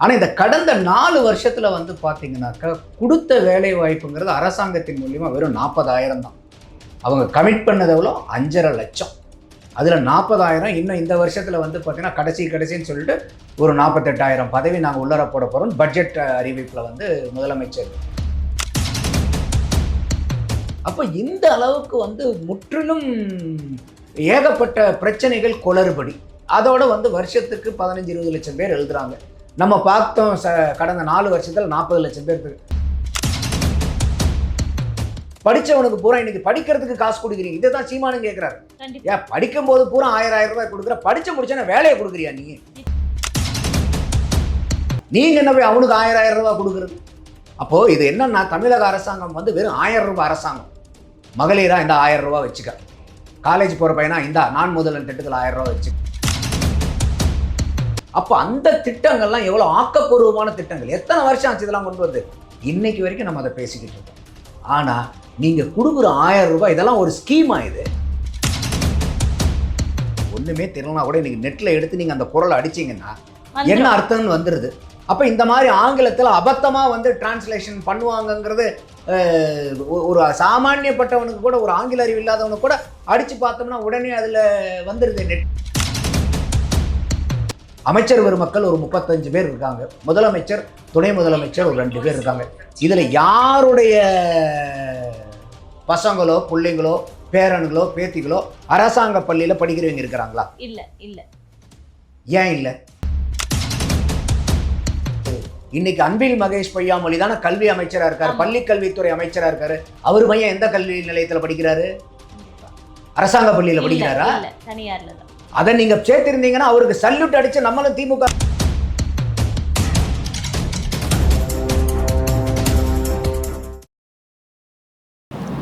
ஆனால் இந்த கடந்த நாலு வருஷத்தில் வந்து பார்த்தீங்கன்னாக்கா கொடுத்த வேலை வாய்ப்புங்கிறது அரசாங்கத்தின் மூலியமாக வெறும் நாற்பதாயிரம் தான். அவங்க கமிட் பண்ணது எவ்வளோ? அஞ்சரை லட்சம். அதில் நாற்பதாயிரம் இன்னும் இந்த வருஷத்தில் வந்து பார்த்தீங்கன்னா கடைசி கடைசின்னு சொல்லிட்டு ஒரு நாற்பத்தெட்டாயிரம் பதவி நாங்கள் உள்ளர போட போகிறோம் பட்ஜெட் அறிவிப்பில் வந்து முதலமைச்சர். அப்போ இந்த அளவுக்கு வந்து முற்றிலும் ஏகப்பட்ட பிரச்சனைகள் குளறுபடி. அதோடு வந்து வருஷத்துக்கு பதினஞ்சு இருபது லட்சம் பேர் எழுதுறாங்க. நம்ம பார்த்தோம் ச கடந்த நாலு வருஷத்தில் நாற்பது லட்சம் பேர் இருக்கு. படிச்சவனுக்கு பூரா இன்னைக்கு படிக்கிறதுக்கு காசு கொடுக்குறீங்க. இதை தான் சீமானு கேட்குறாரு ஏன் படிக்கும் போது பூரா ஆயிரம் ஆயிரம் ரூபாய் கொடுக்குற படிச்சு முடிச்சோன்னா வேலையை கொடுக்குறியா நீ? நீங்க என்ன போய் அவனுக்கு ஆயிரம் ஆயிரம் ரூபாய் கொடுக்குறது? அப்போ இது என்னன்னா தமிழக அரசாங்கம் வந்து வெறும் ஆயிரம் ரூபாய் அரசாங்கம். மகளிரா இந்த ஆயிரம் ரூபாய் வச்சுக்க. காலேஜ் போற பையனா இந்தா நான் முதல்வன் திட்டத்தில் ஆயிரம் ரூபாய் வச்சுக்க. அப்போ அந்த திட்டங்கள்லாம் எவ்வளோ ஆக்கப்பூர்வமான திட்டங்கள்? எத்தனை வருஷம் ஆச்சு இதெல்லாம் கொண்டு வந்து இன்னைக்கு வரைக்கும் நம்ம அதை பேசிக்கிட்டு இருக்கோம். ஆனால் நீங்கள் கொடுக்குற ஆயிரம் ரூபாய் இதெல்லாம் ஒரு ஸ்கீமா இது? ஒன்றுமே தெரியலனா கூட இன்னைக்கு நெட்டில் எடுத்து நீங்கள் அந்த குரலை அடிச்சீங்கன்னா என்ன. அர்த்தம்னு வந்துடுது அப்போ இந்த மாதிரி ஆங்கிலத்தில் அபத்தமாக வந்து டிரான்ஸ்லேஷன் பண்ணுவாங்கங்கிறது ஒரு சாமானியப்பட்டவனுக்கு கூட ஒரு ஆங்கில அறிவு இல்லாதவனுக்கு கூட அடித்து பார்த்தோம்னா உடனே அதில் வந்துடுது நெட் அமைச்சர் பெருமக்கள் ஒரு முப்பத்தஞ்சு பேர் இருக்காங்க. முதலமைச்சர் துணை முதலமைச்சர் ஒரு ரெண்டு பேர் இருக்காங்க. இதில் யாருடைய பசங்களோ பிள்ளைங்களோ பேரனுங்களோ பேத்திகளோ அரசாங்க பள்ளியில் படிக்கிறவங்க இருக்கிறாங்களா? இல்ல இல்ல. ஏன் இல்லை? இன்னைக்கு அன்பில் மகேஷ் பொய்யாமொழி தானே கல்வி அமைச்சரா இருக்காரு. பள்ளி கல்வித்துறை அமைச்சரா இருக்காரு. அவர் பையன் எந்த கல்வி நிலையத்துல படிக்கிறாரு. அரசாங்க பள்ளியில படிக்கிறாரா? தனியார்ல தான். அதை நீங்க சேர்த்திருந்தீங்கன்னா அவருக்கு சல்யூட் அடிச்சு நம்மளும் திமுக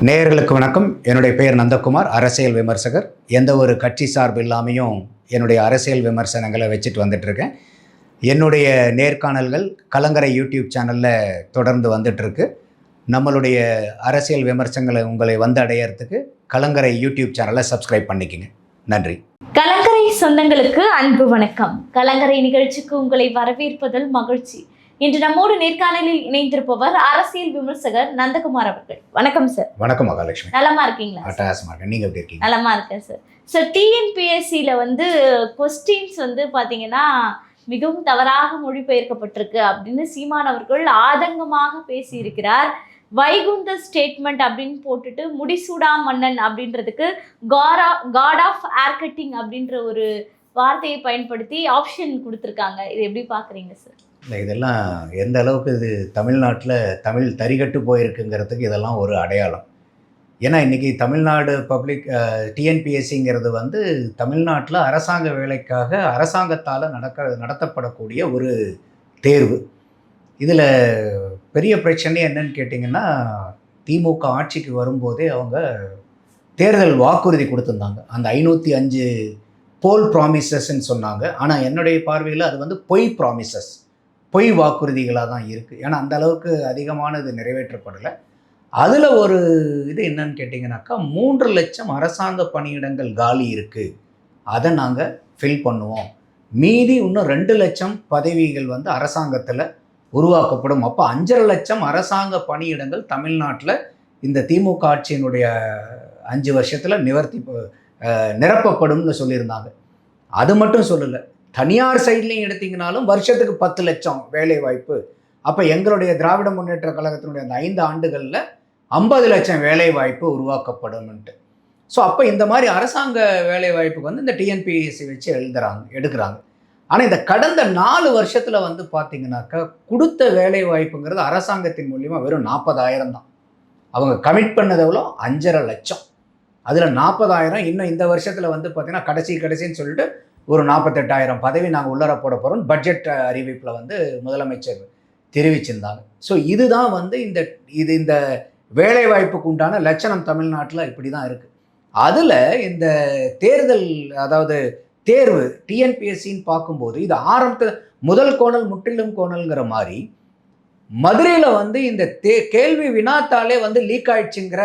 நேயர்களுக்கு வணக்கம். என்னுடைய பெயர் நந்தகுமார் அரசியல் விமர்சகர். எந்த ஒரு கட்சி சார்பு இல்லாமையும் என்னுடைய அரசியல் விமர்சனங்களை வச்சுட்டு வந்துட்டு இருக்கேன் என்னுடைய நேர்காணல்கள் கலங்கரை யூடியூப் சேனலில் தொடர்ந்து வந்துட்டுருக்கு. நம்மளுடைய அரசியல் விமர்சனங்களை உங்களை வந்து அடையறதுக்கு கலங்கரை யூடியூப் சேனலை சப்ஸ்கிரைப் பண்ணிக்கங்க. நன்றி. சொந்தங்களுக்கு அன்பு வணக்கம். கலங்கரை நிகழ்ச்சிக்கு உங்களை வரவேற்பதில் மகிழ்ச்சி. இன்று நம்மோடு நேர்காணலில் இணைந்திருப்பவர் அரசியல் விமர்சகர் நந்தகுமார் அவர்கள். வணக்கம் சார் வணக்கம் மகாலட்சுமி. நலமா இருக்கீங்களா நீங்கள் எப்படி இருக்கீங்க? நலமா இருக்கேன் சார் சார் டிஎன்பிஎஸ்சியில் வந்து கொஸ்டின்ஸ் வந்து பார்த்தீங்கன்னா மிகவும் தவறாக மொழிபெயர்க்கப்பட்டிருக்கு அப்படின்னு சீமான் அவர்கள் ஆதங்கமாக பேசியிருக்கிறார். வைகுந்த ஸ்டேட்மெண்ட் அப்படின்னு போட்டுட்டு முடிசூடா மன்னன் அப்படின்றதுக்கு காரா காட் ஆஃப் ஏர் கட்டிங் அப்படின்ற ஒரு வார்த்தையை பயன்படுத்தி ஆப்ஷன் கொடுத்துருக்காங்க. இது எப்படி பார்க்குறீங்க சார் இல்லை இதெல்லாம் எந்த அளவுக்கு இது தமிழ்நாட்டில் தமிழ் தரிகட்டு போயிருக்குங்கிறதுக்கு இதெல்லாம் ஒரு அடையாளம். ஏன்னா இன்றைக்கி தமிழ்நாடு பப்ளிக் டிஎன்பிஎஸ்சிங்கிறது வந்து தமிழ்நாட்டில் அரசாங்க வேலைக்காக அரசாங்கத்தால் நடக்க நடத்தப்படக்கூடிய ஒரு தேர்வு. இதில் பெரிய பிரச்சனை என்னன்னு கேட்டிங்கன்னா திமுக ஆட்சிக்கு வரும்போதே அவங்க தேர்தல் வாக்குறுதி கொடுத்துருந்தாங்க. அந்த ஐநூற்றி அஞ்சு போல் ப்ராமிசஸ்ன்னு சொன்னாங்க. ஆனால் என்னுடைய பார்வையில் அது வந்து பொய் ப்ராமிசஸ் பொய் வாக்குறுதிகளாக தான் இருக்குது ஏன்னா அந்த அளவுக்கு அதிகமானது நிறைவேற்றப்படலை. அதில் ஒரு இது என்னன்னு கேட்டிங்கனாக்கா மூன்று லட்சம் அரசாங்க பணியிடங்கள் காலி இருக்குது அதை நாங்கள் ஃபில் பண்ணுவோம். மீதி இன்னும் ரெண்டு லட்சம் பதவிகள் வந்து அரசாங்கத்தில் உருவாக்கப்படும். அப்போ அஞ்சரை லட்சம் அரசாங்க பணியிடங்கள் தமிழ்நாட்டில் இந்த திமுக ஆட்சியினுடைய அஞ்சு வருஷத்தில் நிவர்த்தி நிரப்பப்படும்னு சொல்லியிருந்தாங்க. அது மட்டும் சொல்லலை. தனியார் சைட்லையும் எடுத்திங்கனாலும் வருஷத்துக்கு பத்து லட்சம் வேலை வாய்ப்பு அப்போ எங்களுடைய திராவிட முன்னேற்ற கழகத்தினுடைய அந்த ஐந்து ஆண்டுகளில் ஐம்பது லட்சம் வேலை வாய்ப்பு உருவாக்கப்படும்ன்ட்டு. ஸோ அப்போ இந்த மாதிரி அரசாங்க வேலை வாய்ப்புக்கு வந்து இந்த டிஎன்பிஎஸ்சி வச்சு எழுதுறாங்க எடுக்கிறாங்க. ஆனால் இந்த கடந்த நாலு வருஷத்தில் வந்து பார்த்தீங்கன்னாக்கா கொடுத்த வேலை வாய்ப்புங்கிறது அரசாங்கத்தின் மூலியமாக வெறும் நாற்பதாயிரம் தான். அவங்க கமிட் பண்ணது எவ்வளோ? அஞ்சரை லட்சம். அதில் நாற்பதாயிரம் இன்னும் இந்த வருஷத்தில் வந்து பார்த்திங்கன்னா கடைசி கடைசின்னு சொல்லிட்டு ஒரு நாற்பத்தெட்டாயிரம் பதவி நாங்கள் உள்ளர போட போகிறோம் பட்ஜெட் அறிவிப்பில் வந்து முதலமைச்சர் தெரிவிச்சிருந்தாங்க. ஸோ இதுதான் வந்து இந்த இது இந்த வேலை வாய்ப்புக்கு உண்டான லட்சணம் தமிழ்நாட்டில் இப்படி தான் இருக்குது அதில் இந்த தேர்தல் அதாவது தேர்வு டிஎன்பிஎஸ்சின்னு பார்க்கும்போது இது ஆரம்பத்து முதல் கோணல் முற்றிலும் கோணல்ங்கிற மாதிரி மதுரையில் வந்து இந்த தே கேள்வி வினாத்தாலே வந்து லீக் ஆயிடுச்சுங்கிற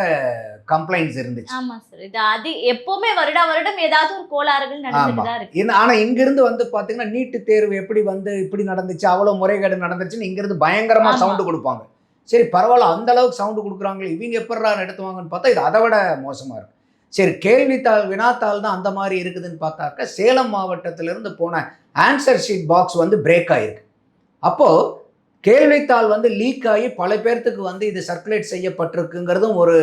கம்ப்ளைண்ட்ஸ் இருந்துச்சு. ஆமா சார் இது அது எப்பவுமே வருடா வருடம் ஏதாவது ஒரு கோளாறுகள் நடந்துட்டு தான் இருக்கு. இன்னும் ஆனால் இங்கிருந்து வந்து பார்த்தீங்கன்னா நீட்டு தேர்வு எப்படி வந்து இப்படி நடந்துச்சு அவ்வளோ முறைகேடு நடந்துச்சுன்னு இங்கிருந்து பயங்கரமாக ஆமா. சவுண்டு கொடுப்பாங்க. சரி பரவாயில்ல அந்த அளவுக்கு சவுண்டு கொடுக்குறாங்களே இவங்க எப்படா நடத்துவாங்கன்னு பார்த்தா இது அதை விட மோசமாக இருக்கு. சரி கேள்வித்தாள் வினாத்தாள் தான் அந்த மாதிரி இருக்குதுன்னு பார்த்தாக்க சேலம் மாவட்டத்திலிருந்து போன ஆன்சர் ஷீட் பாக்ஸ் வந்து பிரேக் ஆயிருக்கு. அப்போது கேள்வித்தாள் வந்து லீக் ஆகி பல பேர்த்துக்கு வந்து இது சர்க்குலேட் செய்யப்பட்டிருக்குங்கிறதும் ஒரு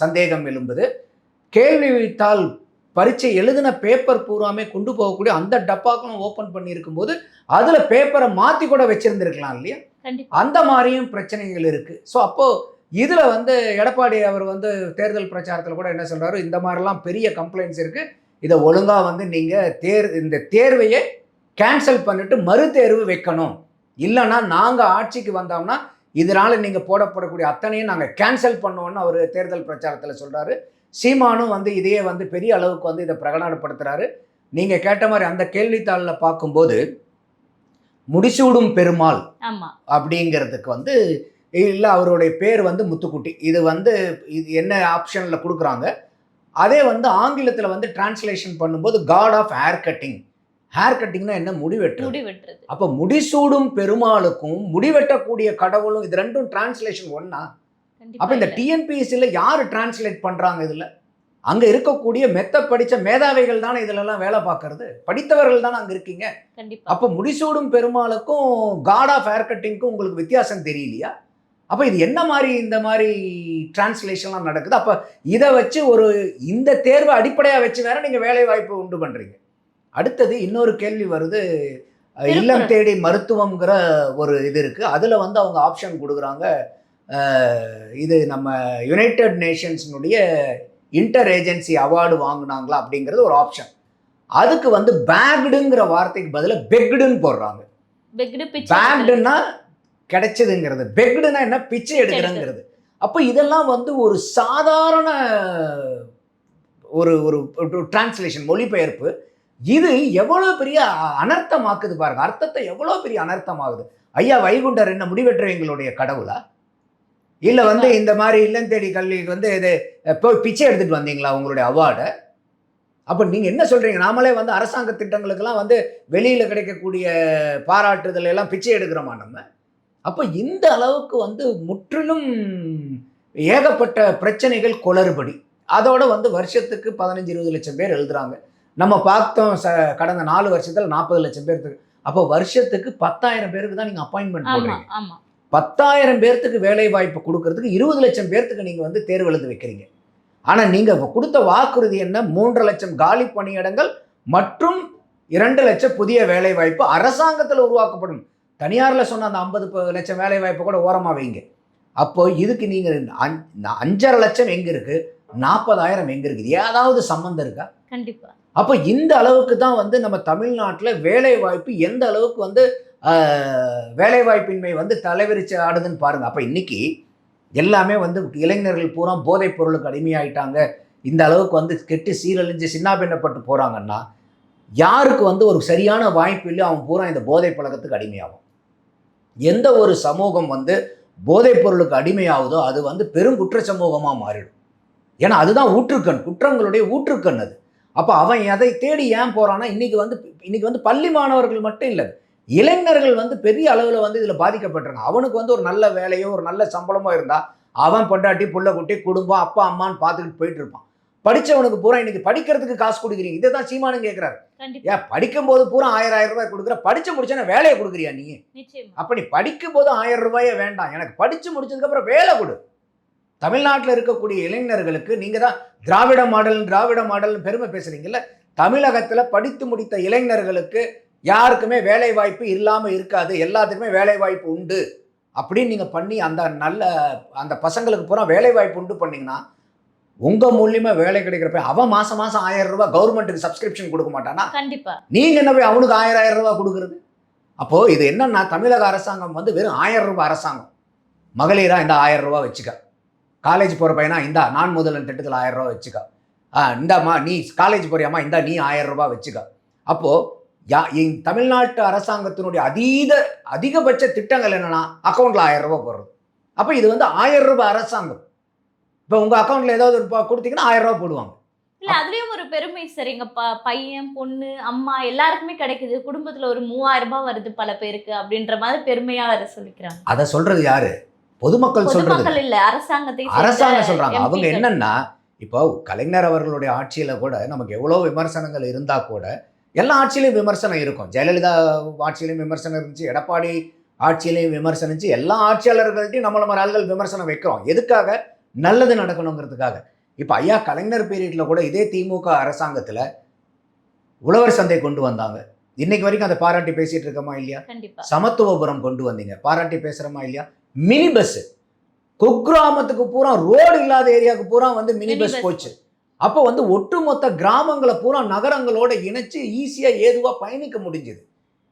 சந்தேகம் எழும்புது. கேள்வித்தாள் பரீட்சை எழுதின பேப்பர் பூராமே கொண்டு போகக்கூடிய அந்த டப்பாக்களும் ஓப்பன் பண்ணியிருக்கும் போது அதில் பேப்பரை மாற்றி கூட வச்சிருந்துருக்கலாம் இல்லையா? அந்த மாதிரியும் பிரச்சனைகள் இருக்குது ஸோ அப்போது இதில் வந்து எடப்பாடி அவர் வந்து தேர்தல் பிரச்சாரத்தில் கூட என்ன சொல்றாரு? இந்த மாதிரிலாம் பெரிய கம்ப்ளைண்ட்ஸ் இருக்குது இதை ஒழுங்காக வந்து நீங்கள் தேர் இந்த தேர்வையே கேன்சல் பண்ணிட்டு மறு தேர்வு வைக்கணும். இல்லைன்னா நாங்கள் ஆட்சிக்கு வந்தோம்னா இதனால் நீங்கள் போடப்படக்கூடிய அத்தனையும் நாங்கள் கேன்சல் பண்ணுவோம்னு அவர் தேர்தல் பிரச்சாரத்தில் சொல்கிறாரு சீமானும் வந்து இதையே வந்து பெரிய அளவுக்கு வந்து இதை பிரகடனப்படுத்துகிறாரு நீங்கள் கேட்ட மாதிரி அந்த கேள்வித்தாளில் பார்க்கும்போது முடிசூடும் பெருமாள் அப்படிங்கிறதுக்கு வந்து இல்லை அவருடைய பேர் வந்து முத்துக்குட்டி. இது வந்து இது என்ன ஆப்ஷனில் கொடுக்குறாங்க? அதே வந்து ஆங்கிலத்தில் வந்து டிரான்ஸ்லேஷன் பண்ணும்போது cut off hair cutting hair கட்டிங்னா என்ன? முடி வெட்டுறது முடி வெட்டுறது அப்போ முடிசூடும் பெருமாளுக்கும் முடிவெட்டக்கூடிய கடவுளும் இது ரெண்டும் டிரான்ஸ்லேஷன் கண்டிப்பா அப்போ இந்த. டிஎன்பிஎஸ்சியில் யார் டிரான்ஸ்லேட் பண்ணுறாங்க இதில்? அங்கே இருக்கக்கூடிய மெத்த படித்த மேதாவிகள் தானே இதிலெல்லாம் வேலை பார்க்கறது? படித்தவர்கள் தானே அங்கே இருக்கீங்க? அப்போ முடிசூடும் பெருமாளுக்கும் காட் ஆஃப் ஹேர் கட்டிங்க்கும் உங்களுக்கு வித்தியாசம் தெரியலையா? அப்போ இது என்ன மாதிரி இந்த மாதிரி டிரான்ஸ்லேஷன்லாம் நடக்குது? அப்போ இதை வச்சு ஒரு இந்த தேர்வை அடிப்படையாக வச்சு வேற நீங்கள் வேலை வாய்ப்பு உண்டு பண்ணுறீங்க அடுத்தது இன்னொரு கேள்வி வருது. இல்லம். தேடி மருத்துவம்ங்கிற ஒரு இது இருக்குது அதில் வந்து அவங்க ஆப்ஷன் கொடுக்குறாங்க. இது நம்ம யுனைடெட் நேஷன்ஸினுடைய இன்டர் ஏஜென்சி அவார்டு வாங்குனாங்களா அப்படிங்கிறது ஒரு ஆப்ஷன் அதுக்கு வந்து பேக்டுங்கிற வார்த்தைக்கு பதிலாக பெக்டுன்னு போடுறாங்க. பேக்டுன்னா கிடைச்சதுங்கிறது. பெக்டுனா என்ன? பிச்சை எடுக்கிறங்கிறது அப்போ இதெல்லாம் வந்து ஒரு சாதாரண ஒரு ஒரு டிரான்ஸ்லேஷன் மொழிபெயர்ப்பு. இது எவ்வளோ பெரிய அனர்த்தமாக்குது பாருங்க. அர்த்தத்தை எவ்வளோ பெரிய அனர்த்தமாகுது. ஐயா வைகுண்டர் என்ன முடிவெற்றவங்களுடைய கடவுளா? இல்லை வந்து இந்த மாதிரி இல்லம் தேடி கல்விக்கு வந்து இது போய் பிச்சை எடுத்துட்டு வந்தீங்களா உங்களுடைய அவார்டை? அப்போ நீங்கள் என்ன சொல்கிறீங்க நாமளே வந்து அரசாங்க திட்டங்களுக்கெல்லாம் வந்து வெளியில் கிடைக்கக்கூடிய பாராட்டுதல் எல்லாம் பிச்சை எடுக்கிறோமா நம்ம? அப்போ இந்த அளவுக்கு வந்து முற்றிலும் ஏகப்பட்ட பிரச்சனைகள் குளறுபடி. அதோட வந்து வருஷத்துக்கு பதினஞ்சு இருபது லட்சம் பேர் எழுதுறாங்க. நம்ம பார்த்தோம் ச கடந்த நாலு வருஷத்தில் நாற்பது லட்சம் பேருக்கு அப்போ வருஷத்துக்கு பத்தாயிரம் பேருக்கு தான் நீங்கள் அப்பாயின்மெண்ட் போடுறீங்க. பத்தாயிரம் பேர்த்துக்கு வேலை வாய்ப்பு கொடுக்கறதுக்கு இருபது லட்சம் பேர்த்துக்கு நீங்கள் வந்து தேர்வு எழுத வைக்கிறீங்க. ஆனால் நீங்கள் கொடுத்த வாக்குறுதி என்ன? மூன்று லட்சம் காலி பணியிடங்கள் மற்றும் இரண்டு லட்சம் புதிய வேலை வாய்ப்பு அரசாங்கத்தில் உருவாக்கப்படும். தனியாரில் சொன்ன அந்த ஐம்பது லட்சம் வேலை வாய்ப்பை கூட ஓரமாக வைங்க. அப்போ இதுக்கு நீங்கள் அஞ்சரை லட்சம் எங்கே இருக்குது நாற்பதாயிரம் எங்கே இருக்குது ஏதாவது சம்மந்தம் இருக்கா? கண்டிப்பா. அப்போ இந்த அளவுக்கு தான் வந்து நம்ம தமிழ்நாட்டில் வேலை வாய்ப்பு எந்த அளவுக்கு வந்து ஆஹ், வேலை வாய்ப்பின்மை வந்து தலைவிரிச்சு ஆடுதுன்னு பாருங்க. அப்போ இன்னைக்கு எல்லாமே வந்து இளைஞர்கள் பூரா போதைப் பொருளுக்கு அடிமையாயிட்டாங்க. இந்த அளவுக்கு வந்து கெட்டு சீரழிஞ்சு சின்னாபின்னப்பட்டு போகிறாங்கன்னா யாருக்கு வந்து ஒரு சரியான வாய்ப்பு இல்லை அவன் பூரா இந்த போதைப் பழக்கத்துக்கு அடிமையாகும். எந்த ஒரு சமூகம் வந்து போதைப் பொருளுக்கு அடிமையாகுதோ அது வந்து பெரும் குற்ற சமூகமாக மாறிடும். ஏன்னா அதுதான் ஊற்றுக்கண். குற்றங்களுடைய ஊற்றுக்கண் அது. அப்போ அவன் எதை தேடி ஏன் போகிறான்னா இன்னைக்கு வந்து இன்னைக்கு வந்து பள்ளி மாணவர்கள் மட்டும் இல்லை. இளைஞர்கள் வந்து பெரிய அளவில் வந்து இதில் பாதிக்கப்பட்டிருக்காங்க. அவனுக்கு வந்து ஒரு நல்ல வேலையோ ஒரு நல்ல சம்பளமோ இருந்தால் அவன் பொண்டாட்டி புள்ள குட்டி குடும்பம் அப்பா அம்மான்னு பார்த்துக்கிட்டு போயிட்டு இருப்பான். படிச்சவனுக்கு பூரா இன்னைக்கு படிக்கிறதுக்கு காசு கொடுக்குறீங்க. இதை தான் சீமானும் கேட்குறாரு ஏன் படிக்கும்போது பூரா ஆயிரம் ஆயிரம் ரூபாய் கொடுக்குற படிச்சு முடிச்சோன்னா வேலையை கொடுக்குறியா நீ? நிச்சயமா. அப்ப நீ படிக்கும்போது ஆயிரம் ரூபாயே வேண்டாம். எனக்கு படிச்சு முடிச்சதுக்கப்புறம் வேலை கொடு. தமிழ்நாட்டில் இருக்கக்கூடிய இளைஞர்களுக்கு நீங்க தான் திராவிட மாடல் திராவிட மாடல் பெருமை பேசுறீங்கல்ல? தமிழகத்துல படித்து முடித்த இளைஞர்களுக்கு யாருக்குமே வேலை வாய்ப்பு இல்லாம இருக்காது. எல்லாத்துக்குமே வேலை வாய்ப்பு உண்டு. அப்படின்னு நீங்க பண்ணி அந்த நல்ல அந்த பசங்களுக்கு பூரா வேலை வாய்ப்பு உண்டு பண்ணீங்கன்னா உங்க மூலியமா வேலை கிடைக்கிறப்ப அவன் மாசம் மாசம் ஆயிரம் ரூபாய் கவர்மெண்ட்டுக்கு சப்ஸ்கிரிப்ஷன் கொடுக்க மாட்டானா? கண்டிப்பா. நீங்க என்ன போய் அவனுக்கு ஆயிரம் ஆயிரம் ரூபாய் கொடுக்குறது? அப்போ இது என்னன்னா தமிழக அரசாங்கம் வந்து வெறும் ஆயிரம் ரூபாய் அரசாங்கம். மகளிரா இந்த ஆயிரம் ரூபாய் வச்சுக்க. காலேஜ் போற பையனா இந்தா நான் முதல்வன் திட்டத்தில் ஆயிரம் ரூபாய் வச்சுக்க. ஆ இந்தாம்மா நீ காலேஜ் போறியாம்மா இந்தா நீ ஆயிரம் ரூபாய் வச்சுக்க. அப்போ யா இ- தமிழ்நாட்டு அரசாங்கத்தினுடைய அதீத அதிகபட்ச திட்டங்கள் என்னன்னா அக்கௌண்ட்ல ஆயிரம் ரூபாய் போடுறது. அப்போ இது வந்து ஆயிரம் ரூபாய் அரசாங்கம். இப்போ உங்கள் அக்கௌண்ட்டில் ஏதாவது ஒரு கொடுத்தீங்கன்னா ஆயிரம் ரூபாய் போடுவாங்க. இல்ல அதுலயும் ஒரு பெருமை சார் எங்க பையன் பொண்ணு அம்மா எல்லாருக்குமே கிடைக்குது. குடும்பத்துல ஒரு மூவாயிரம் ரூபாய் வருது பல பேருக்கு அப்படின்ற மாதிரி பெருமையா வேற சொல்லிக்கிறாங்க. அதை சொல்றது யாரு? பொதுமக்கள் சொல்றது இல்ல. அரசாங்கத்தை அரசாங்கம் சொல்றாங்க. MP அவங்க. என்னன்னா இப்போ கலைஞர் அவர்களுடைய ஆட்சியில கூட நமக்கு எவ்வளோ விமர்சனங்கள் இருந்தா கூட எல்லா ஆட்சியிலையும் விமர்சனம் இருக்கும். ஜெயலலிதா ஆட்சியிலையும் விமர்சனம் இருந்துச்சு எடப்பாடி ஆட்சியிலையும் விமர்சனம் இருந்துச்சு. எல்லா ஆட்சியாளர்கள்ட்டையும் நம்மள மாதிரி ஆள்கள் விமர்சனம் வைக்கிறோம். எதுக்காக? நல்லது நடக்கணுங்கிறதுக்காக. இப்போ ஐயா கலைஞர் பீரியட்ல கூட இதே திமுக அரசாங்கத்துல உழவர் சந்தை கொண்டு வந்தாங்க. இன்னைக்கு வரைக்கும் அதை பாராட்டி பேசிட்டு இருக்கோமா இல்லையா? சமத்துவபுரம் கொண்டு வந்தீங்க. பாராட்டி பேசுறோமா இல்லையா? Mini bus. குக்கிராமத்துக்கு பூரா ரோடு இல்லாத ஏரியாவுக்கு பூரா வந்து மினி பஸ் போச்சு. அப்போ வந்து ஒட்டுமொத்த கிராமங்களை பூரா நகரங்களோட இணைச்சு ஈஸியா ஏதுவா பயணிக்க முடிஞ்சது.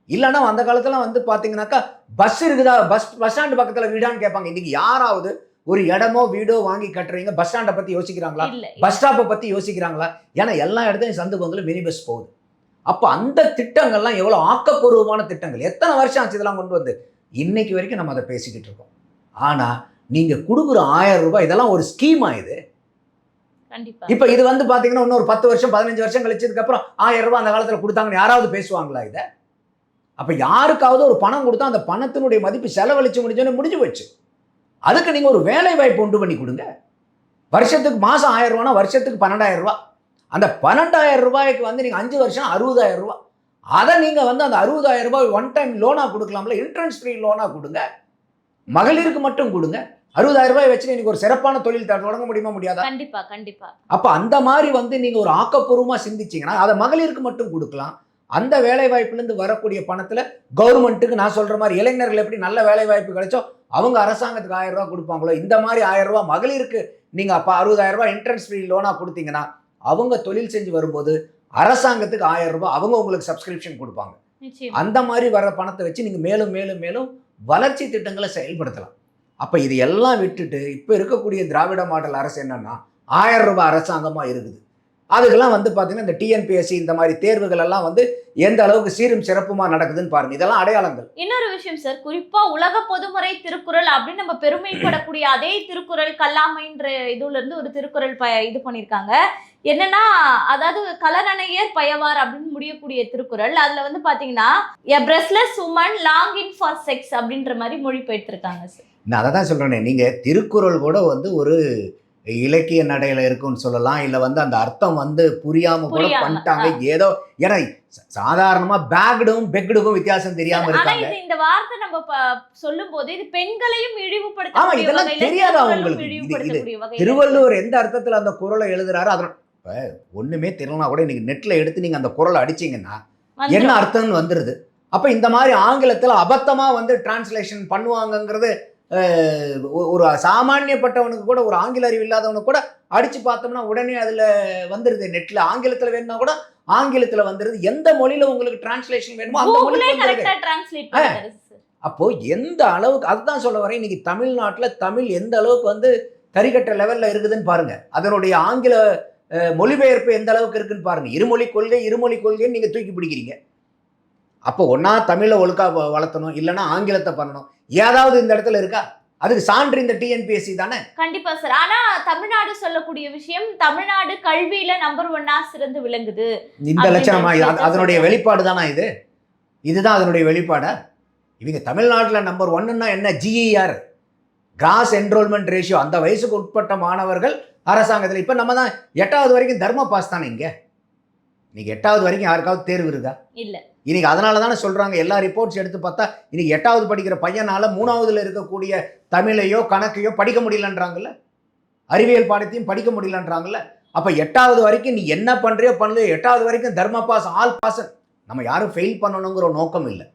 இல்லைன்னா அந்த காலத்துல வந்து பாத்தீங்கன்னாக்கா பஸ் இருக்குதா? பஸ் பஸ் ஸ்டாண்டு பக்கத்துல வீடான்னு கேட்பாங்க. இன்னைக்கு யாராவது ஒரு இடமோ வீடோ வாங்கி கட்டுறீங்க பஸ் ஸ்டாண்டை பத்தி யோசிக்கிறாங்களா? பஸ் ஸ்டாப்பை பற்றி யோசிக்கிறாங்களா? ஏன்னா எல்லா இடத்துலையும் சந்து பங்குல மினி பஸ் போகுது. அப்போ அந்த திட்டங்கள்லாம் எவ்வளோ ஆக்கப்பூர்வமான திட்டங்கள்? எத்தனை வருஷம் ஆச்சு இதெல்லாம் கொண்டு வந்து? இன்னைக்கு வரைக்கும் நம்ம அதை பேசிக்கிட்டு இருக்கோம். ஆனால் நீங்கள் கொடுக்குற ஆயிரம் ரூபாய் இதெல்லாம் ஒரு ஸ்கீமா இது. கண்டிப்பா. இப்போ இது வந்து பார்த்தீங்கன்னா இன்னொரு பத்து வருஷம் பதினஞ்சு வருஷம் கழிச்சதுக்கு அப்புறம் ஆயிரம் ரூபாய் அந்த காலத்தில் கொடுத்தாங்கன்னு யாராவது பேசுவாங்களா இதை? அப்போ யாருக்காவது ஒரு பணம் கொடுத்தா அந்த பணத்தினுடைய மதிப்பு செலவழிச்சு முடிஞ்சோன்னு முடிஞ்சு போச்சு. அதுக்கு நீங்கள் ஒரு வேலை வாய்ப்பு உண்டு பண்ணி கொடுங்க. வருஷத்துக்கு மாதம் ஆயிரம் ரூபானா வருஷத்துக்கு பன்னெண்டாயிரம் ரூபாய் அந்த பன்னெண்டாயிரம் ரூபாய்க்கு வந்து நீங்கள் அஞ்சு வருஷம் அறுபதாயிரம் ரூபாய் அதை நீங்கள் வந்து அந்த அறுபதாயிரம் ரூபாய் ஒன் டைம் லோனாக கொடுக்கலாம்ல இன்ட்ரெஸ்ட் ஃப்ரீ லோனாக கொடுங்க. மகளிருக்கு மட்டும் கொடுங்க. அறுபதாயிரம் ரூபாய் வச்சு நீங்கள் ஒரு சிறப்பான தொழில் தொடங்க முடியுமா முடியாதா? கண்டிப்பா கண்டிப்பா. அப்போ அந்த மாதிரி வந்து நீங்கள் ஒரு ஆக்கப்பூர்வமாக சிந்திச்சீங்கன்னா அதை மகளிருக்கு மட்டும் கொடுக்கலாம். அந்த வேலை வாய்ப்புலேருந்து வரக்கூடிய பணத்தில் கவர்மெண்ட்டுக்கு நான் சொல்கிற மாதிரி இளைஞர்கள் எப்படி நல்ல வேலை வாய்ப்பு கிடைச்சோ அவங்க அரசாங்கத்துக்கு ஆயிரம் கொடுப்பாங்களோ இந்த மாதிரி ஆயிரம் மகளிருக்கு நீங்கள் அப்போ அறுபதாயிரம் ரூபாய் இன்ட்ரெஸ்ட் ஃப்ரீ லோனாக கொடுத்தீங்கன்னா அவங்க தொழில் செஞ்சு வரும்போது அரசாங்கத்துக்கு ஆயிரம் ரூபாய் அவங்க உங்களுக்கு சப்ஸ்கிரிப்ஷன் கொடுப்பாங்க. அந்த மாதிரி வர பணத்தை வச்சு நீங்கள் மேலும் மேலும் மேலும் வளர்ச்சி திட்டங்களை செயல்படுத்தலாம். அப்போ இது எல்லாம் விட்டுட்டு இப்போ இருக்கக்கூடிய திராவிட மாடல் அரசு என்னன்னா ஆயிரம் ரூபாய் அரசாங்கமாக இருக்குது. அதுக்கெல்லாம் வந்து பார்த்தீங்கன்னா இந்த டிஎன்பிஎஸ்சி இந்த மாதிரி தேர்வுகள் எல்லாம் வந்து எந்த அளவுக்கு சீரும் சிறப்புமா நடக்குதுன்னு பாருங்க. இதெல்லாம் அடையாளங்கள். இன்னொரு விஷயம் சார் குறிப்பா உலக பொதுமறை திருக்குறள் அப்படின்னு நம்ம பெருமைப்படக்கூடிய அதே திருக்குறள் கல்லாமைன்ற இதுல இருந்து ஒரு திருக்குறள் ப இது பண்ணியிருக்காங்க என்னன்னா அதாவது கலரணையர் பயவார் அப்படின்னு முடியக்கூடிய திருக்குறள். அதுல வந்து பாத்தீங்கன்னா a brushless woman long in for sex அப்படின்ற மாதிரி மொழிபெயர்த்திருக்காங்க சார் நான் அதை தான் சொல்கிறேனே நீங்கள் திருக்குறள் கூட வந்து ஒரு இலக்கிய நடையில இருக்குன்னு சொல்லலாம். இல்லை வந்து அந்த அர்த்தம் வந்து புரியாம கூட பண்ணிட்டாங்க ஏதோ ஏன்னா சாதாரணமா பேக்டும் பெக்டுக்கும் வித்தியாசம் தெரியாம இருக்காங்க. இந்த வார்த்தை நம்ம சொல்லும் போது இது பெண்களையும் ஆமா, இழிவுபடுத்தக்கூடிய இதெல்லாம் தெரியாதா உங்களுக்கு? திருவள்ளுவர் எந்த அர்த்தத்தில் அந்த குறளை எழுதுறாரோ அதனால் ஒன்றுமே தெரியலனா கூட இன்னைக்கு நெட்டில் எடுத்து நீங்கள் அந்த குறளை அடிச்சீங்கன்னா. என்ன அர்த்தம்னு வந்துடுது அப்போ இந்த மாதிரி ஆங்கிலத்தில் அபத்தமாக வந்து டிரான்ஸ்லேஷன் பண்ணுவாங்கங்கிறது ஒரு சாமானியப்பட்டவனுக்கு கூட ஒரு ஆங்கில அறிவு இல்லாதவனுக்கு கூட அடித்து பார்த்தோம்னா உடனே அதில் வந்துடுது நெட்டில் ஆங்கிலத்தில் வேணும்னா கூட ஆங்கிலத்தில் வந்துடுது எந்த மொழியில் உங்களுக்கு டிரான்ஸ்லேஷன் வேணுமோ அந்த கூகுளே மொழிக்கு வந்துடுது கரெக்டா டிரான்ஸ்லேட் பண்ணுறாரு சார் அப்போ எந்த அளவுக்கு அதுதான் சொல்ல வரேன். இன்னைக்கு தமிழ்நாட்டில் தமிழ் எந்த அளவுக்கு வந்து தரிகட்ட லெவல்ல இருக்குதுன்னு பாருங்க. அதனுடைய ஆங்கில மொழிபெயர்ப்பு எந்த அளவுக்கு இருக்குன்னு பாருங்க. இருமொழி கொள்கை இருமொழி கொள்கைன்னு நீங்க தூக்கி பிடிக்கிறீங்க. அப்போ ஒன்னா தமிழை ஒழுக்கா வளர்த்தணும் இல்லைன்னா ஆங்கிலத்தை பண்ணணும். ஏதாவது இந்த இடத்துல இருக்கா? அதுக்கு சான்று இந்த டிஎன்பிஎஸ்சி தானே? கண்டிப்பா சார். ஆனா தமிழ்நாடு சொல்லக்கூடிய விஷயம் தமிழ்நாடு கல்வியில நம்பர் ஒன்னா சிறந்து விளங்குது. இந்த லட்சணமா? அதனுடைய. வெளிப்பாடு தானா இது? இதுதான் அதனுடைய வெளிப்பாடா? இவங்க தமிழ்நாட்டில் நம்பர் ஒன்னுன்னா என்ன? ஜிஇஆர் கிராஸ் என்ரோல்மெண்ட் ரேஷியோ அந்த வயசுக்கு உட்பட்ட மாணவர்கள் அரசாங்கத்தில். இப்போ நம்ம தான் எட்டாவது வரைக்கும் தர்ம பாஸ் தானே இங்கே? இன்னைக்கு எட்டாவது வரைக்கும் யாருக்காவது தேர்வு இருக்கா இல்ல. இன்னைக்கு அதனால தானே சொல்கிறாங்க எல்லா ரிப்போர்ட்ஸ் எடுத்து பார்த்தா இன்னைக்கு எட்டாவது படிக்கிற பையனால் மூணாவதில் இருக்கக்கூடிய தமிழையோ கணக்கையோ படிக்க முடியலன்றாங்கல்ல? அறிவியல் பாடத்தையும் படிக்க முடியலன்றாங்கல்ல? அப்போ எட்டாவது வரைக்கும் நீ என்ன பண்ணுறியோ பண்ணலையோ எட்டாவது வரைக்கும் தர்ம பாஸ் ஆல் பாசன். நம்ம யாரும் ஃபெயில் பண்ணணுங்கிற நோக்கம் இல்லை.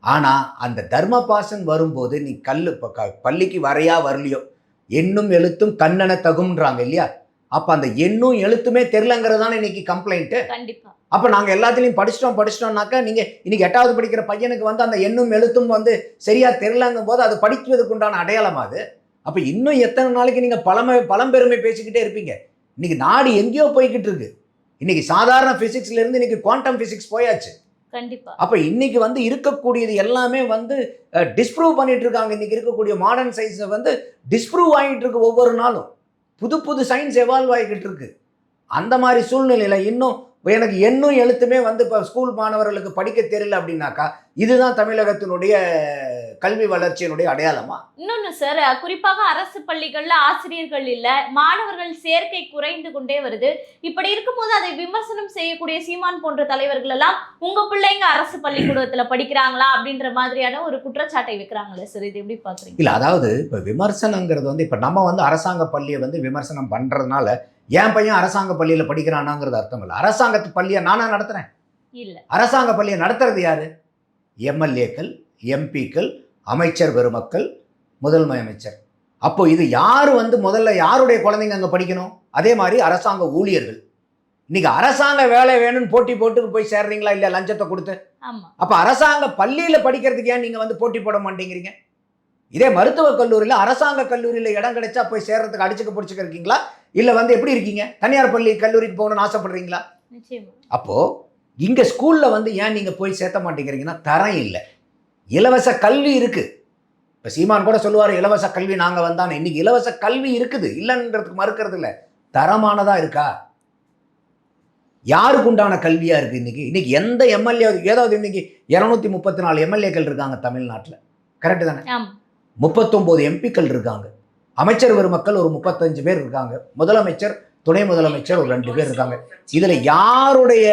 ஆனால் அந்த தர்ம பாசன் வரும்போது நீ கல் இப்போ க- பள்ளிக்கு வரையா வரலையோ? எண்ணும் எழுத்தும் கண்ணென தகும்ன்றாங்க இல்லையா? அப்ப அந்த எண்ணும் எழுத்துமே தெரிலங்கிறது தானே இன்னைக்கு கம்ப்ளைண்ட் கண்டிப்பா. அப்போ நாங்கள் எல்லாத்துலேயும் படிச்சிட்டோம் படிச்சிட்டோம்னாக்கா நீங்கள் இன்னைக்கு எட்டாவது படிக்கிற பையனுக்கு வந்து அந்த எண்ணும் எழுத்தும் வந்து சரியா தெரிலங்கும் போது அது படிக்கிறதுக்கு உண்டான அடையாளமா அது. அப்போ இன்னும் எத்தனை நாளைக்கு நீங்கள் பழமை பழம்பெருமை பேசிக்கிட்டே இருப்பீங்க? இன்னைக்கு நாடு எங்கேயோ போய்கிட்டு இருக்கு இன்னைக்கு சாதாரண இருந்து இன்னைக்கு குவாண்டம் ஃபிசிக்ஸ் போயாச்சு. கண்டிப்பா. அப்போ இன்னைக்கு வந்து இருக்கக்கூடியது எல்லாமே வந்து டிஸ்ப்ரூவ் பண்ணிட்டு இருக்காங்க. இன்னைக்கு இருக்கக்கூடிய மாடர்ன் சயின்ஸை வந்து டிஸ்ப்ரூவ் ஆகிட்டு இருக்கு ஒவ்வொரு நாளும். புது புது சயின்ஸ் எவால்வ் ஆகிக்கிட்டு இருக்கு. அந்த மாதிரி சூழ்நிலையில் இன்னும் எனக்கு எண்ணும் எழுத்துமே வந்து இப்போ ஸ்கூல் மாணவர்களுக்கு படிக்க தெரியல அப்படின்னாக்கா இதுதான் தமிழகத்தினுடைய கல்வி வளர்ச்சியினுடைய அடையாளமா? இன்னொன்னு சார் குறிப்பாக அரசு பள்ளிகள்ல ஆசிரியர்கள் இல்ல மாணவர்கள் சேர்க்கை குறைந்து கொண்டே வருது. இப்படி இருக்கும்போது அதை விமர்சனம் செய்யக்கூடிய சீமான் போன்ற தலைவர்கள் எல்லாம் உங்க பிள்ளைங்க அரசு பள்ளிக்கூடத்துல படிக்கிறாங்களா அப்படின்ற மாதிரியான ஒரு குற்றச்சாட்டை வைக்கிறாங்களே சார் இது எப்படி பாக்குறீங்க? இல்லை அதாவது இப்போ விமர்சனங்கிறது வந்து இப்போ நம்ம வந்து அரசாங்க பள்ளியை வந்து விமர்சனம் பண்ணுறதுனால என் பையன் அரசாங்க பள்ளியில் படிக்கிறானாங்கிறது அர்த்தம் இல்லை. அரசாங்கத்து பள்ளியை நானா நடத்துகிறேன் இல்ல. அரசாங்க பள்ளியை நடத்துறது யாரு? எம்எல்ஏக்கள் எம்பிக்கள் அமைச்சர் பெருமக்கள் முதன்மை அமைச்சர். அப்போ இது யார் வந்து முதல்ல யாருடைய குழந்தைங்க அங்கே படிக்கணும்? அதே மாதிரி அரசாங்க ஊழியர்கள். இன்னைக்கு அரசாங்க வேலை வேணும்னு போட்டி போட்டு போய் சேர்றீங்களா இல்லை லஞ்சத்தை கொடுத்து. அப்போ அரசாங்க பள்ளியில் படிக்கிறதுக்கு ஏன் நீங்கள் வந்து போட்டி போட மாட்டேங்கிறீங்க? இதே மருத்துவக் கல்லூரியில் அரசாங்க கல்லூரியில் இடம் கிடைச்சா போய் சேர்றதுக்கு அடிச்சுக்க பிடிச்சிக்க இருக்கீங்களா? இல்லை வந்து எப்படி இருக்கீங்க? தனியார் பள்ளி கல்லூரிக்கு போகணும்னு ஆசைப்படுறீங்களா? அப்போது இங்கே ஸ்கூலில் வந்து ஏன் நீங்கள் போய் சேர்த்த மாட்டேங்கிறீங்கன்னா தரம் இல்லை. இலவச கல்வி இருக்குது இப்போ சீமான் கூட சொல்லுவார் இலவச கல்வி நாங்கள் வந்தானே. இன்னைக்கு இலவச கல்வி இருக்குது. இல்லைன்றதுக்கு மறுக்கிறது இல்லை. தரமானதாக இருக்கா? யாருக்கு உண்டான கல்வியாக இருக்குது இன்னைக்கு? இன்னைக்கு எந்த எம்எல்ஏ ஏதாவது இன்னைக்கு இரநூத்தி முப்பத்தி நாலு எம்எல்ஏக்கள் இருக்காங்க தமிழ்நாட்டில். கரெக்டு தானே? முப்பத்தொம்போது எம்பிக்கள் இருக்காங்க. அமைச்சர் பெருமக்கள் ஒரு முப்பத்தஞ்சு பேர் இருக்காங்க. முதலமைச்சர் துணை முதலமைச்சர் ஒரு ரெண்டு பேர் இருக்காங்க. இதில் யாருடைய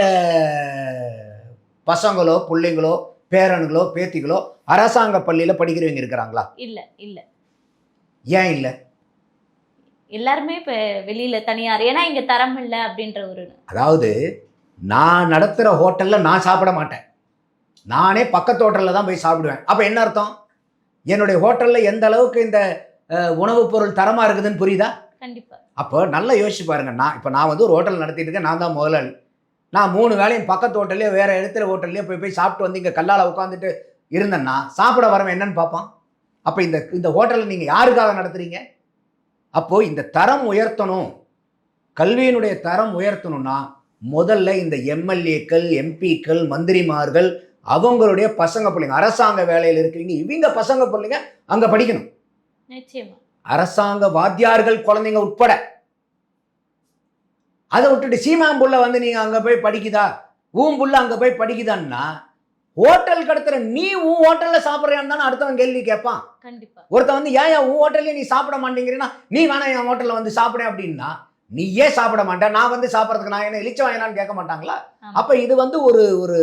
பசங்களோ பிள்ளைங்களோ பேரனுங்களோ பேத்திகளோ அரசாங்க பள்ளியில் படிக்கிறவங்க இருக்கிறாங்களா? இல்ல இல்ல. ஏன் இல்லை? எல்லாருமே இப்ப வெளியில தனியார். ஏன்னா இங்க தரம் இல்ல அப்படின்ற ஒரு அதாவது நான் நடத்துகிற ஹோட்டலில் நான் சாப்பிட மாட்டேன். நானே பக்கத்து ஹோட்டலில் தான் போய் சாப்பிடுவேன். அப்போ என்ன அர்த்தம்? என்னுடைய ஹோட்டலில் எந்த அளவுக்கு இந்த உணவுப் பொருள் தரமாக இருக்குதுன்னு புரியுதா? கண்டிப்பா. அப்போ நல்லா யோசிச்சு பாருங்க. நான் இப்போ நான் வந்து ஒரு ஹோட்டல் நடத்திட்டு இருக்கேன். நான் தான் முதலாளி. நான் மூணு வேளையும் பக்கத்து ஹோட்டல்லையோ வேற இடத்துல ஹோட்டல்லையோ போய் போய் சாப்பிட்டு வந்து இங்கே கல்லால் உட்காந்துட்டு இருந்தேன்னா சாப்பிட வரவன் என்னன்னு பார்ப்பான். அப்போ இந்த இந்த ஹோட்டலை நீங்கள் யாருக்காக நடத்துறீங்க? அப்போது இந்த தரம் உயர்த்தணும். கல்வியினுடைய தரம் உயர்த்தணும்னா முதல்ல இந்த எம்எல்ஏக்கள் எம்பிக்கள் மந்திரிமார்கள் அவங்களுடைய பசங்க பிள்ளைங்க அரசாங்க வேலையில் இருக்கிறீங்க இவங்க பசங்க பிள்ளைங்க அங்கே படிக்கணும். அரசாங்க வாத்தியார்கள் குழந்தைங்க உட்பட. அதை விட்டுட்டு சீமாம்புள்ள வந்து நீங்க அங்க போய் படிக்குதா? ஊன் புள்ள அங்க போய் படிக்குதான்னா ஹோட்டல் கடத்துற நீ உன் ஹோட்டல்ல சாப்பிட்றியான்னு தானே அடுத்தவன் கேள்வி கேட்பான். கண்டிப்பா. ஒருத்தன் வந்து ஏன் உன் ஹோட்டல்லே நீ சாப்பிட மாட்டேங்கிறீன்னா நீ வேணா என் ஹோட்டல்ல வந்து சாப்பிட அப்படின்னா நீ ஏன் சாப்பிட மாட்டேன் நான் வந்து சாப்பிட்றதுக்கு நான் என்ன இழிச்ச வாங்கினான்னு கேட்க மாட்டாங்களா. அப்ப இது வந்து ஒரு ஒரு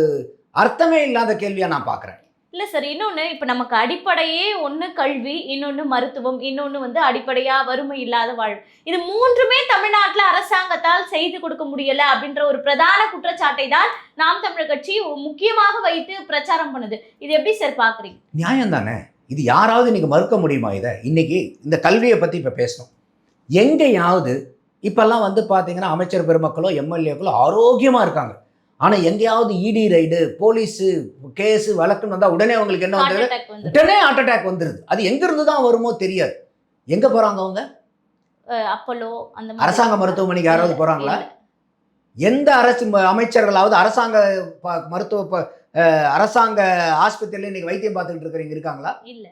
அர்த்தமே இல்லாத கேள்வியா நான் பார்க்கறேன் இல்லை சார் இன்னொன்று இப்போ நமக்கு அடிப்படையே ஒன்று கல்வி இன்னொன்று மருத்துவம் இன்னொன்று வந்து அடிப்படையாக வறுமை இல்லாத வாழ்வு இது மூன்றுமே தமிழ்நாட்டில் அரசாங்கத்தால் செய்து கொடுக்க முடியலை அப்படின்ற ஒரு பிரதான குற்றச்சாட்டை தான் நாம் தமிழர் கட்சி முக்கியமாக வைத்து பிரச்சாரம் பண்ணுது. இது எப்படி சார் பார்க்குறீங்க நியாயம் தானே இது யாராவது இன்னைக்கு மறுக்க முடியுமா இதை? இன்னைக்கு இந்த கல்வியை பற்றி இப்போ பேசணும். எங்கேயாவது இப்போல்லாம் வந்து பார்த்தீங்கன்னா அமைச்சர் பெருமக்களோ எம்எல்ஏக்களோ ஆரோக்கியமாக இருக்காங்க. ஆனால் எங்கேயாவது இடி ரைடு போலீஸு கேஸு வழக்குன்னு வந்தால் உடனே அவங்களுக்கு என்ன வந்துடுது உடனே ஹார்ட் அட்டாக் வந்துடுது அது எங்கேருந்து தான் வருமோ தெரியாது. எங்கே போகிறாங்க அவங்க? அப்போலோ அந்த அரசாங்க மருத்துவமனைக்கு யாராவது போகிறாங்களா. எந்த அரசு அமைச்சர்களாவது அரசாங்க மருத்துவ அரசாங்க ஆஸ்பத்திரியில் இன்னைக்கு வைத்தியம் பார்த்துக்கிட்டு இருக்கிறவங்க இருக்காங்களா? இல்ல.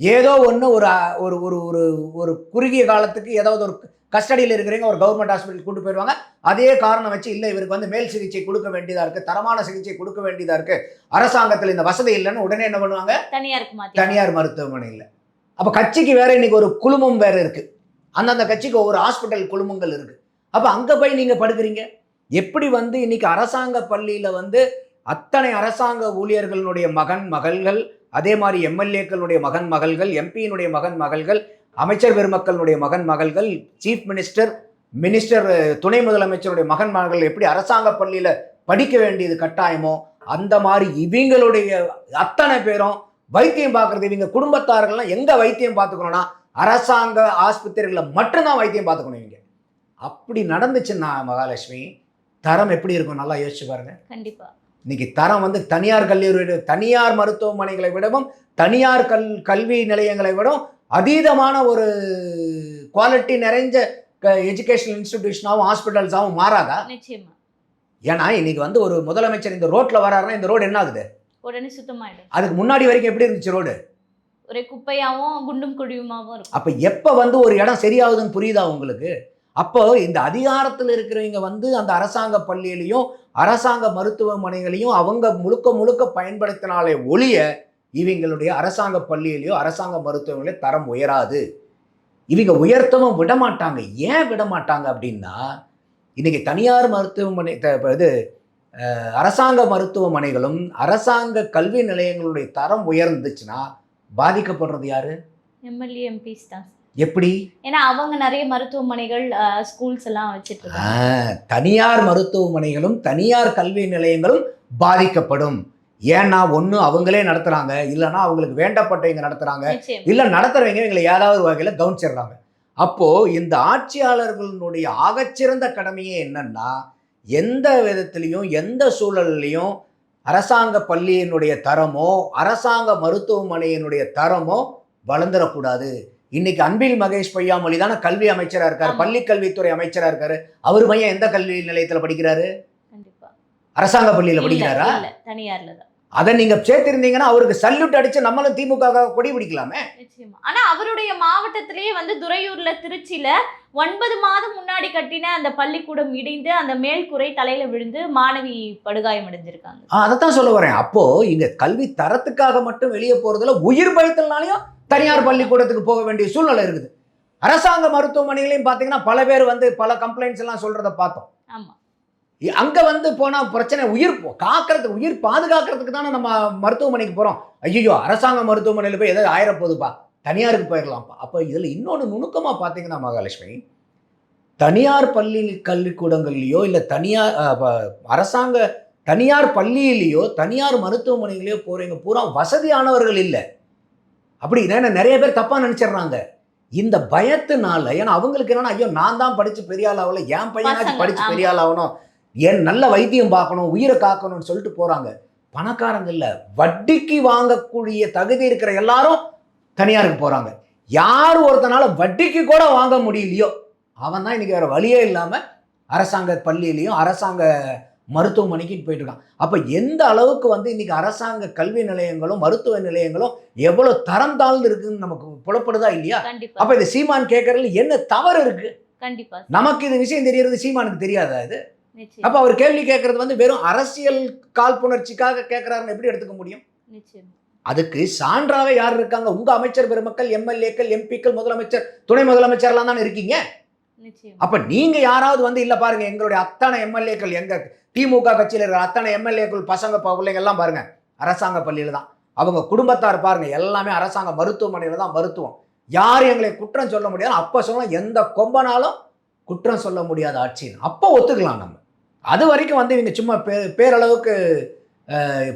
ஏதோ ஒன்று ஒரு ஒரு ஒரு ஒரு ஒரு குறுகிய காலத்துக்கு ஏதாவது ஒரு கஸ்டடியில் இருக்கிறவங்க ஒரு கவர்மெண்ட் ஹாஸ்பிட்டல் கூட்டு போயிடுவாங்க. அதே காரணம் வச்சு இல்லை இவருக்கு வந்து மேல் சிகிச்சை கொடுக்க வேண்டியதாக இருக்குது தரமான சிகிச்சை கொடுக்க வேண்டியதாக இருக்குது அரசாங்கத்தில் இந்த வசதி இல்லைன்னு உடனே என்ன பண்ணுவாங்க? மாத்தி தனியார் மருத்துவமனையில் அப்போ கட்சிக்கு வேற இன்னைக்கு ஒரு குழுமம் வேற இருக்குது அந்தந்த கட்சிக்கு ஒவ்வொரு ஹாஸ்பிட்டல் குழுமங்கள் இருக்குது அப்போ அங்கே போய் நீங்கள் படுக்கிறீங்க? எப்படி வந்து இன்னைக்கு அரசாங்க பள்ளியில் வந்து அத்தனை அரசாங்க ஊழியர்களுடைய மகன் மகள்கள் அதே மாதிரி எம்எல்ஏக்களுடைய மகன் மகள்கள் எம்பியினுடைய மகன் மகள்கள் அமைச்சர் பெருமக்களுடைய மகன் மகள்கள் சீஃப் மினிஸ்டர் மினிஸ்டர் துணை முதலமைச்சருடைய மகன் மகள்கள் எப்படி அரசாங்க பள்ளியில் படிக்க வேண்டியது கட்டாயமோ அந்த மாதிரி இவங்களுடைய அத்தனை பேரும் வைத்தியம் பார்க்கறது இவங்க குடும்பத்தார்கள்லாம் எங்க வைத்தியம் பார்த்துக்கணும்னா அரசாங்க ஆஸ்பத்திரிகளில் மட்டும்தான் வைத்தியம் பார்த்துக்கணும் இவங்க. அப்படி நடந்துச்சுன்னா மகாலட்சுமி தரம் எப்படி இருக்கும்? நல்லா யோசிச்சு பாருங்க. கண்டிப்பா. இன்னைக்கு தரம் வந்து தனியார் கல்லூரி தனியார் மருத்துவமனைகளை விடவும் தனியார் கல் கல்வி நிலையங்களை விடவும் அதீதமான ஒரு குவாலிட்டி நிறைஞ்ச எஜுகேஷனல் இன்ஸ்டிடியூஷனாகவும் ஹாஸ்பிட்டல்ஸாகவும் மாறாதா? நிச்சயமா. ஏன்னா இன்னைக்கு வந்து ஒரு முதலமைச்சர் இந்த ரோட்ல வராருன்னா இந்த ரோடு என்ன ஆகுது? உடனே சுத்தமாயிடும். அதுக்கு முன்னாடி வரைக்கும் எப்படி இருந்துச்சு ரோடு? ஒரே குப்பையாவும் குண்டும் குழியுமாவும் இருக்கும். அப்ப எப்ப வந்து ஒரு இடம் சரியாகுதுன்னு புரியுதா உங்களுக்கு? அப்போ இந்த அதிகாரத்தில் இருக்கிறவங்க வந்து அந்த அரசாங்க பள்ளியிலையும் அரசாங்க மருத்துவமனைகளையும் அவங்க முழுக்க முழுக்க பயன்படுத்தினாலே ஒழிய இவங்களுடைய அரசாங்க பள்ளியிலையோ அரசாங்க மருத்துவமனையிலோ தரம் உயராது. இவங்க உயர்த்தவும் விட மாட்டாங்க ஏன் விட மாட்டாங்க அப்படின்னா இன்னைக்கு தனியார் மருத்துவமனை இது அரசாங்க மருத்துவமனைகளும் அரசாங்க கல்வி நிலையங்களுடைய தரம் உயர்ந்துச்சுன்னா பாதிக்கப்படுறது யாரு? எம்எல்ஏ எம்பிஸ் தான். எப்படி? ஏன்னா அவங்க நிறைய மருத்துவமனைகள் ஸ்கூல்ஸ் எல்லாம் வச்சிட்டு தனியார் மருத்துவமனைகளும் தனியார் கல்வி நிலையங்களும் பாதிக்கப்படும். ஏன்னா ஒன்று அவங்களே நடத்துறாங்க இல்லைன்னா அவங்களுக்கு வேண்டப்பட்டவங்க நடத்துறாங்க. நிச்சயம். இல்லை நடத்துறவங்க இவங்களை ஏதாவது ஒரு வகையில் கவனிச்சிடுறாங்க. அப்போ இந்த ஆட்சியாளர்களுடைய ஆகச்சிறந்த கடமையே என்னன்னா எந்த விதத்திலையும் எந்த சூழல்லையும் அரசாங்க பள்ளியினுடைய தரமோ அரசாங்க மருத்துவமனையினுடைய தரமோ வளர்ந்துடக்கூடாது. இன்னைக்கு அன்பில் மகேஷ் பொய்யாமொழி தானே கல்வி அமைச்சரா இருக்காரு ஆமா. பள்ளி கல்வித்துறை அமைச்சரா இருக்காரு. அவர் பையன் எந்த கல்வி நிலையத்துல படிக்கிறாரு? கண்டிப்பா. அரசாங்க பள்ளியில படிக்கிறாரா? தனியார்ல தான். அதை நீங்க சேர்த்திருந்தீங்கன்னா அவருக்கு சல்யூட் அடிச்சு நம்மளும் திமுக கொடி பிடிக்கலாமே. ஆனா அவருடைய மாவட்டத்திலேயே வந்து துறையூர்ல திருச்சியில ஒன்பது மாதம் முன்னாடி கட்டின அந்த பள்ளிக்கூடம் இடிந்து அந்த மேல்கூரை தலையில விழுந்து மாணவி படுகாயம் அடைஞ்சிருக்காங்க. அதைத்தான் சொல்ல வரேன். அப்போ இங்க கல்வி தரத்துக்காக மட்டும் வெளியே போறதுல உயிர் பயத்தினாலையும் தனியார் பள்ளிக்கூடத்துக்கு போக வேண்டிய சூழ்நிலை இருக்குது. அரசாங்க மருத்துவமனைகளையும் பார்த்தீங்கன்னா பல பேர் வந்து பல கம்ப்ளைண்ட்ஸ் எல்லாம் சொல்றத பார்த்தோம். ஆமா. அங்க வந்து போனா பிரச்சனை உயிர் காக்கிறதுக்கு உயிர் பாதுகாக்கிறதுக்கு தானே நம்ம மருத்துவமனைக்கு போறோம். ஐயோ அரசாங்க மருத்துவமனையில போய் ஏதாவது ஆயிர போகுதுப்பா தனியாருக்கு போயிடலாம்ப்பா அப்போ இதுல இன்னொன்று நுணுக்கமா பார்த்தீங்கன்னா மகாலட்சுமி தனியார் பள்ளி கல்விக்கூடங்கள்லையோ இல்லை தனியார் அரசாங்க தனியார் பள்ளியிலேயோ தனியார் மருத்துவமனையிலையோ போறவங்க பூரா வசதியானவர்கள் இல்லை. அப்படி ஏன்னா நிறைய பேர் தப்பா நினைச்சிடுறாங்க. இந்த பயத்தினால ஏன்னா அவங்களுக்கு என்னன்னா ஐயோ நான் தான் படிச்சு பெரிய ஆள் ஆகல என் பையனாச்சும் ஆமா. பெரிய ஆள் ஆகணும் என் நல்ல வைத்தியம் பார்க்கணும் உயிரை காக்கணும்னு சொல்லிட்டு போறாங்க. பணக்காரங்க இல்ல வட்டிக்கு வாங்கக்கூடிய தகுதி இருக்கிற எல்லாரும் தனியாருக்கு போறாங்க. யார் ஒருத்தனால வட்டிக்கு கூட வாங்க முடியலையோ அவன் தான் இன்னைக்கு வேற வழியே இல்லாம அரசாங்க பள்ளியிலையும் அரசாங்க மருத்துவமனைக்கு போயிட்டு இருக்கான். அப்ப எந்த அளவுக்கு வந்து இன்னைக்கு அரசாங்க கல்வி நிலையங்களும் மருத்துவ நிலையங்களும் எவ்வளவு தரம் தாழ்ந்து இருக்குன்னு நமக்கு புலப்படுதா இல்லையா? அப்ப இது சீமான் கேட்கறதுல என்ன தவறு இருக்கு? கண்டிப்பா. நமக்கு இது விஷயம் தெரியறது சீமானுக்கு தெரியாதா இது? அப்ப அவர் கேள்வி கேட்கறது வந்து வெறும் அரசியல் காழ்ப்புணர்ச்சிக்காக கேட்கிறாருன்னு எப்படி எடுத்துக்க முடியும்? அதுக்கு சான்றாவே யார் இருக்காங்க? உங்க அமைச்சர் பெருமக்கள் எம்எல்ஏக்கள் எம்பிக்கள் முதலமைச்சர் துணை முதலமைச்சர்லாம் தானே இருக்கீங்க? அப்ப நீங்க யாராவது வந்து இல்ல பாருங்க எங்களுடைய அத்தனை எம்எல்ஏக்கள் எங்க திமுக கட்சியில இருக்கிற அத்தனை எம்எல்ஏக்கள் பசங்க பிள்ளைங்க எல்லாம் பாருங்க அரசாங்க பள்ளியில தான். அவங்க குடும்பத்தார் பாருங்க எல்லாமே அரசாங்க மருத்துவமனையில தான் மருத்துவம். யார் எங்களை குற்றம் சொல்ல முடியாது அப்ப சொல்ல எந்த கொம்பனாலும் குற்றம் சொல்ல முடியாத ஆட்சின்னு. அப்போ ஒத்துக்கலாம் நம்ம. அது வரைக்கும் வந்து இவங்க சும்மா பே பேரளவுக்கு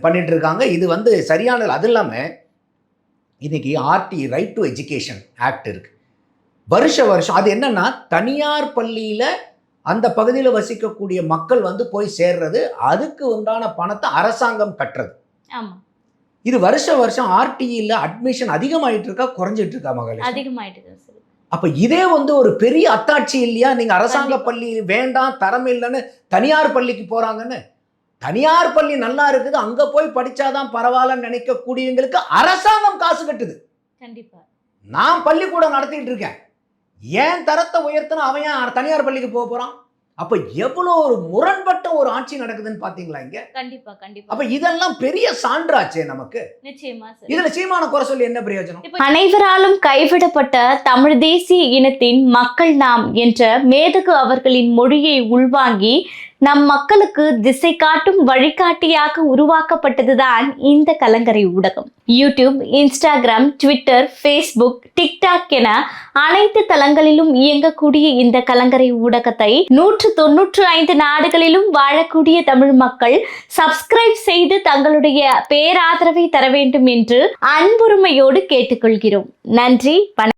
பண்ணிட்டு இருக்காங்க இது வந்து சரியானது அது இல்லாமல் இன்னைக்கு RT right to education act இருக்கு. வருஷ வருஷம் அது என்னன்னா தனியார் பள்ளியில அந்த பகுதியில் வசிக்கக்கூடிய மக்கள் வந்து போய் சேர்றது அதுக்கு உண்டான பணத்தை அரசாங்கம் கட்டுறது. இது வருஷ வருஷம் ஆர்டிஇல அட்மிஷன் அதிகமாயிட்டு இருக்கா குறைஞ்சிட்டு இருக்கா மகளே அதிகமாயிட்டு அப்ப இதே வந்து ஒரு பெரிய அத்தாட்சி இல்லையா? நீங்க அரசாங்க. பள்ளி வேண்டாம் தரம் இல்லைன்னு தனியார் பள்ளிக்கு போறாங்கன்னு. தனியார் பள்ளி நல்லா இருக்குது அங்க போய் படிச்சாதான் பரவாயில்லன்னு நினைக்கக்கூடியவங்களுக்கு அரசாங்கம் காசு கட்டுது. கண்டிப்பா. நான் பள்ளிக்கூடம் நடத்திட்டு இருக்கேன். ஏன் தரத்தை உயர்த்தினா அவன் தனியார் பள்ளிக்கு போக போறான்? அப்ப எவ்வளோ ஒரு முரண்பட்ட ஒரு ஆட்சி நடக்குதுன்னு பாத்தீங்களா இங்க? கண்டிப்பா கண்டிப்பா. அப்ப இதெல்லாம் பெரிய சான்றாச்சே நமக்கு. நிச்சயமா இதுல சீமான குறை சொல்லி என்ன பிரயோஜனம்? அனைவராலும் கைவிடப்பட்ட தமிழ் தேசிய இனத்தின் மக்கள் நாம் என்ற மேதகு அவர்களின் மொழியை உள்வாங்கி நம் மக்களுக்கு திசை காட்டும் வழிகாட்டியாக உருவாக்கப்பட்டதுதான் இந்த கலங்கரை ஊடகம். YouTube Instagram Twitter Facebook TikTok என அனைத்து தளங்களிலும் இயங்கக்கூடிய இந்த கலங்கரை ஊடகத்தை நூற்று தொன்னூற்று ஐந்து நாடுகளிலும் வாழக்கூடிய தமிழ் மக்கள் சப்ஸ்கிரைப் செய்து தங்களுடைய பேராதரவை தர வேண்டும் என்று அன்புரிமையோடு கேட்டுக்கொள்கிறோம். நன்றி வணக்கம்.